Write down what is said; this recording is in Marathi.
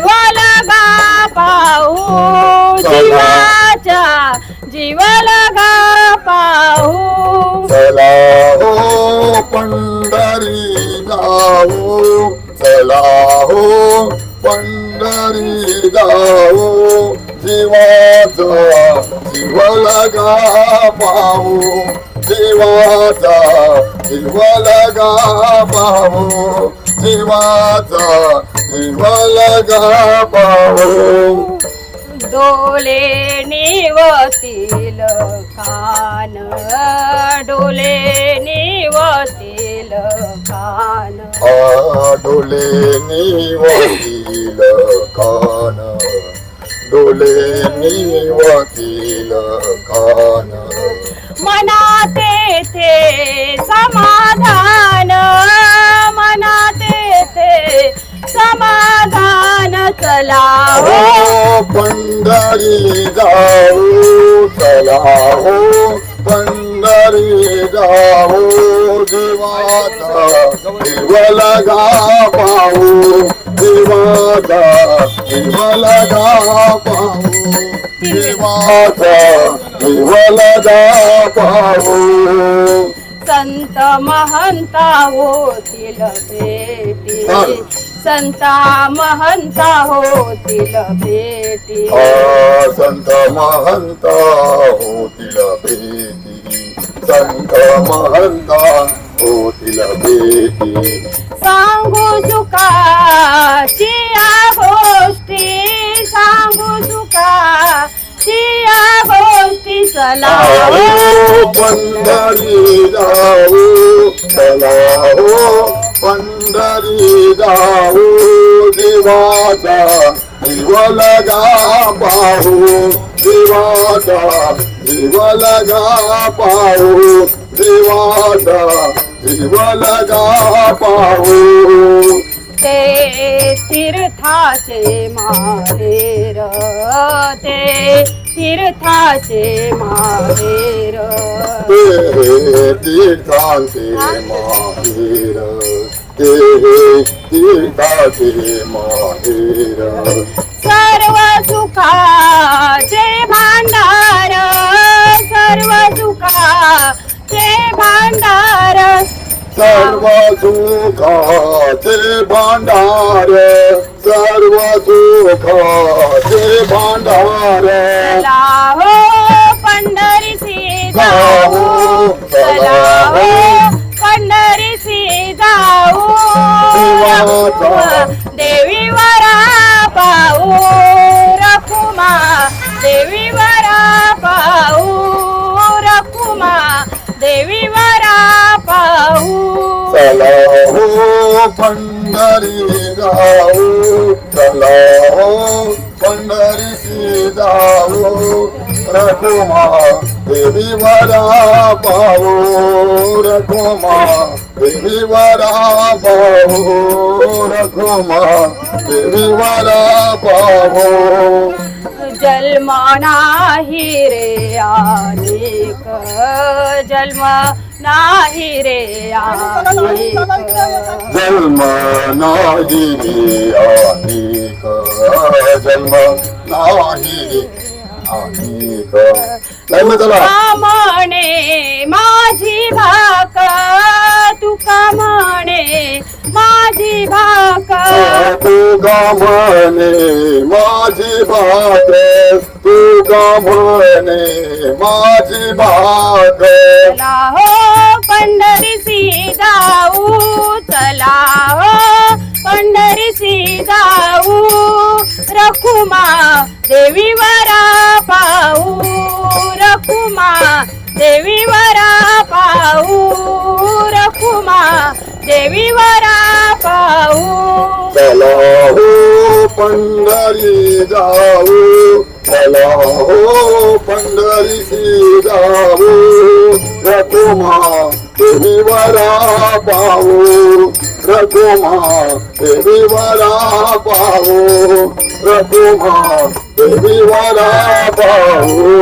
जीवाला गा पाहू जीवाच्या जीवाला गा पाहू. चला हो पंढरी जाऊ चला हो पंढरी जाऊ जीवाचा जीवाला गा पाहू जीवाचा जीवाला गा पाहू जीवाचा गा पाहू डोले निवतील कान डोले निवतील कान. डोले निवतील कान डोले निवतील कान. मनात ते समाधान चला हो पंढरी जाऊ चला हो पंढरी जाऊ जीवाचा जीवला गा पाहू जीवाचा जीवला गा पाहू जीवाचा जीवला गा पाहू संत महंता होतील भेटी. संता महंता होतील भेटी. संत महंत होतील भेटी. संत महंत होतील भेटी. सांगू सुखाची या गोष्टी. सांगू सुखाची या गोष्टी. हो पंढरी जाऊ चला हो पंढरी जाऊ देवाचा जीवला गा पाहू देवाचा जीवला गा पाहू देवाचा जीवला गा पाहू. ते तीर्थाचे माहेर ते तीर्थाचे माहेर. ते तीर्थांचे माहेर. ते तीर्थाचे माहेर. सर्व सुखाचे भांडार सर्व सुखाचे भांडार. सर्व सुखाचे भांडार सर्व सुखाचे भांडार. देवी वरा पाऊ रखुमा. देवी वरा पाऊ रखुमा. देवी वरा पाऊ चला हो पंढरी जाऊ. चला हो पंढरी जाऊ. रखुमा देवी वरा पाऊ रखुमा देवी वरा पाऊ रघुमा देवी वरा पाहू। जन्म नाही रे अनेक जन्म नाही रे जन्म नाही अनेक जन्म नाही अनेक म्हणे माझी भाक तुका म्हणे माझी भाक म्हणे माझी बात तू का म्हणे माझी बात चला हो पंढरीसी जाऊ चला हो पंढरीसी जाऊ रखुमा देवी वरा पाहू रखुमा देवी वरा पाहू रखुमा देवी पंढरी जाऊ. चला हो पंढरी जाऊ. रघुमा देवी वरा पाहू. रघुमा देवी वरा पाहू. रघुमा देवी वरा पाहू.